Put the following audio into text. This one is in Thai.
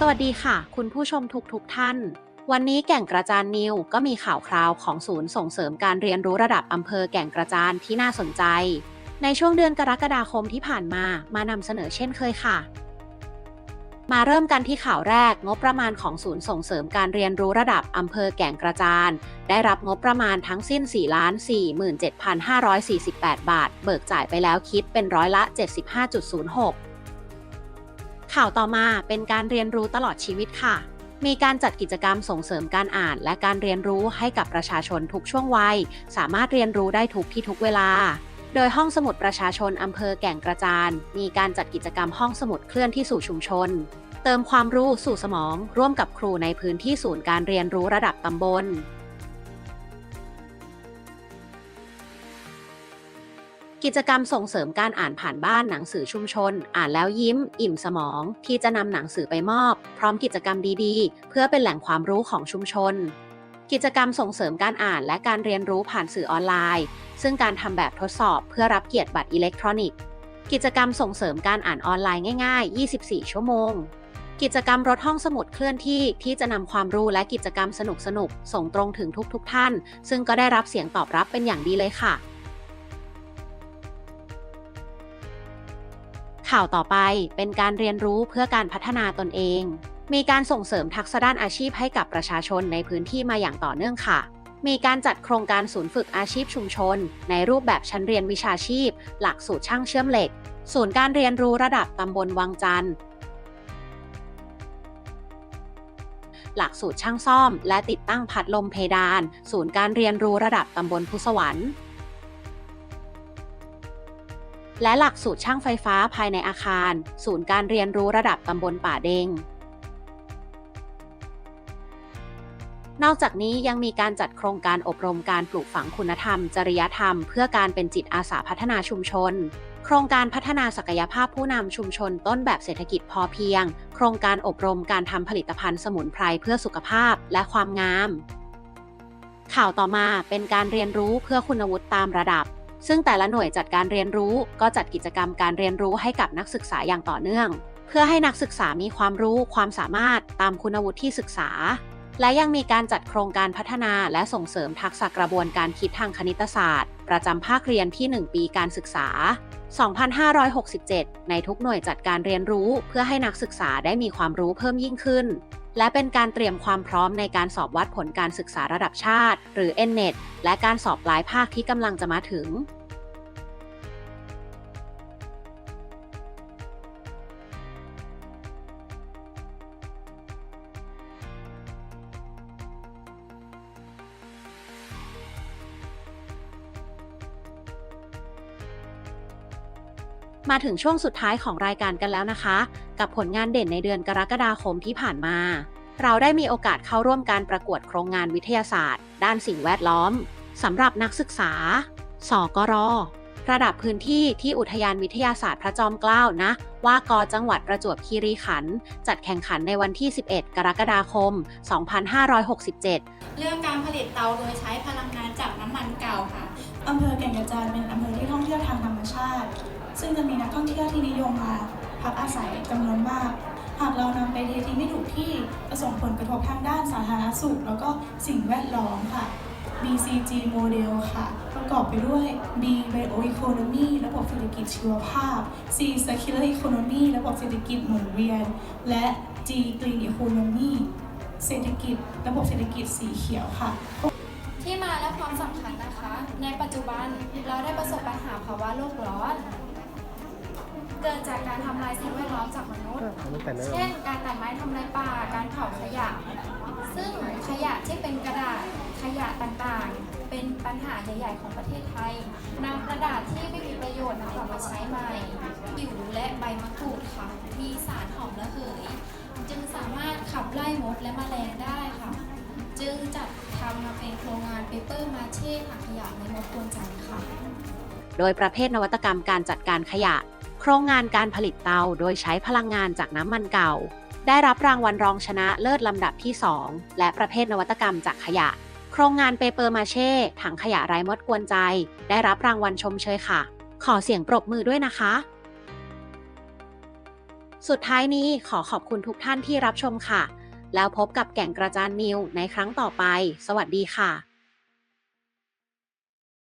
สวัสดีค่ะ คุณผู้ชมทุกทุกท่าน วันนี้แก่งกระจานนิวก็มีข่าวคราวของศูนย์ส่งเสริมการเรียนรู้ระดับอำเภอแก่งกระจานที่น่าสนใจ ในช่วงเดือนกรกฎาคมที่ผ่านมามานำเสนอเช่นเคยค่ะ มาเริ่มกันที่ข่าวแรกงบประมาณของศูนย์ส่งเสริมการเรียนรู้ระดับอำเภอแก่งกระจานได้รับงบประมาณทั้งสิ้น4ล้าน47,548 บาท เบิกจ่ายไปแล้วคิดเป็นร้อยละ 75.06 ข่าวต่อมาเป็นการเรียนรู้ตลอดชีวิตค่ะ มีการจัดกิจกรรมส่งเสริมการอ่าน และการเรียนรู้ให้กับประชาชนทุกช่วงวัย สามารถเรียนรู้ได้ทุกที่ทุกเวลา โดยห้องสมุดประชาชนอำเภอแก่งกระจาน มีการจัดกิจกรรมห้องสมุดเคลื่อนที่สู่ชุมชน เติมความรู้สู่สมอง ร่วมกับครูในพื้นที่ศูนย์การเรียนรู้ระดับตำบล กิจกรรมส่งเสริมการอ่านผ่านบ้านหนังสือชุมชน อ่านแล้วยิ้ม อิ่มสมอง ที่จะนำหนังสือไปมอบ พร้อมกิจกรรมดีๆ เพื่อเป็นแหล่งความรู้ของชุมชน กิจกรรมส่งเสริมการอ่านและการเรียนรู้ผ่านสื่อออนไลน์ ซึ่งการทำแบบทดสอบเพื่อรับเกียรติบัตรอิเล็กทรอนิกส์ กิจกรรมส่งเสริมการอ่านออนไลน์ง่าย ๆ 24 ชั่วโมง กิจกรรมรถห้องสมุดเคลื่อนที่ที่จะนำความรู้และกิจกรรมสนุกๆส่งตรงถึงทุกๆท่าน ซึ่งก็ได้รับเสียงตอบรับเป็นอย่างดีเลยค่ะ ข่าวต่อไปเป็นการเรียนรู้เพื่อการพัฒนาตนเอง มีการส่งเสริมทักษะด้านอาชีพให้กับประชาชนในพื้นที่มาอย่างต่อเนื่องค่ะ มีการจัดโครงการศูนย์ฝึกอาชีพชุมชน ในรูปแบบชั้นเรียนวิชาชีพ หลักสูตรช่างเชื่อมเหล็ก ศูนย์การเรียนรู้ระดับตำบลวังจันทร์หลักสูตรช่างซ่อม และติดตั้งพัดลมเพดาน ศูนย์การเรียนรู้ระดับตำบลพุสวรรค์ และหลักสูตรช่างไฟฟ้าภายในอาคาร ศูนย์การเรียนรู้ระดับตำบลป่าเดงนอกจากนี้ยังมีการจัดโครงการอบรมการปลูกฝังคุณธรรม จริยธรรม เพื่อการเป็นจิตอาสาพัฒนาชุมชน โครงการพัฒนาศักยภาพผู้นำชุมชนต้นแบบเศรษฐกิจพอเพียง โครงการอบรมการทำผลิตภัณฑ์สมุนไพรเพื่อสุขภาพและความงาม ข่าวต่อมาเป็นการเรียนรู้เพื่อคุณวุฒิตามระดับ ซึ่งแต่ละหน่วยจัดการเรียนรู้ก็จัดกิจกรรมการเรียนรู้ให้กับนักศึกษาอย่างต่อเนื่อง เพื่อให้นักศึกษามีความรู้ความสามารถตามคุณวุฒิที่ศึกษา และยังมีการจัดโครงการพัฒนาและส่งเสริมทักษะกระบวนการคิดทางคณิตศาสตร์ ประจำภาคเรียนที่ 1 ปีการศึกษา 2567 ในทุกหน่วยจัดการเรียนรู้ เพื่อให้นักศึกษาได้มีความรู้เพิ่มยิ่งขึ้น และเป็นการเตรียมความพร้อมในการสอบวัดผลการศึกษาระดับชาติ หรือ NNET และการสอบปลายภาคที่กำลังจะมาถึง มาถึงช่วงสุดท้ายของรายการกันแล้วนะคะ กับผลงานเด่นในเดือนกรกฎาคมที่ผ่านมา เราได้มีโอกาสเข้าร่วมการประกวดโครงงานวิทยาศาสตร์ ด้านสิ่งแวดล้อมสำหรับนักศึกษา สกรระดับพื้นที่ที่อุทยานวิทยาศาสตร์พระจอมเกล้านะ ว่ากอจังหวัดประจวบคีรีขันธ์จัดแข่งขันในวันที่ 11 กรกฎาคม 2567 เรื่องการผลิตเตาโดยใช้พลังงานจากน้ำมันเก่าค่ะอำเภอแก่งกระจานเป็นอำเภอที่ท่องเที่ยวทางธรรมชาติ ซึ่งจะมีนักท่องเที่ยวที่นิยมมา พักอาศัยจำนวนมาก หากเรานำไปเททิ้งไม่ถูกที่จะส่งผลกระทบทางด้านสาธารณสุข แล้วก็สิ่งแวดล้อมค่ะ BCG โมเดลค่ะ ประกอบไปด้วย B Bioeconomy ระบบเศรษฐกิจชีวภาพ C Circular Economy ระบบเศรษฐกิจหมุนเวียน และ G Green Economy เศรษฐกิจ ระบบเศรษฐกิจสีเขียวค่ะ ที่มาและความสำคัญนะคะ ในปัจจุบันเราได้ประสบปัญหาภาวะโลกร้อน เกิดจากการทำลายสิ่งแวดล้อมจากมนุษย์ เช่น การตัดไม้ทำลายป่า การเผาขยะ ซึ่งขยะที่เป็นกระดาษขยะต่างๆ เป็นปัญหาใหญ่ๆของประเทศไทยนำกระดาษที่ไม่มีประโยชน์นำกลับมาใช้ใหม่ผิวและใบมะกรูดค่ะ มีสารหอมระเหย จึงสามารถขับไล่มดและแมลงได้ค่ะ จึงจัดทำมาเป็นโครงงานเปเปอร์มาเช่ถังขยะในมดกวนจันทร์ค่ะ โดยประเภทนวัตกรรมการจัดการขยะ โครงงานการผลิตเตาโดยใช้พลังงานจากน้ำมันเก่า ได้รับรางวัลรองชนะเลิศลำดับที่ 2 และประเภทนวัตกรรมจากขยะ โครงงานเปเปอร์มาเช่ ถังขยะไร้มดกวนใจ ได้รับรางวัลชมเชยค่ะ ขอเสียงปรบมือด้วยนะคะ สุดท้ายนี้ขอขอบคุณทุกท่านที่รับชมค่ะ แล้วพบกับแก่งกระจานนิวในครั้งต่อไป สวัสดีค่ะ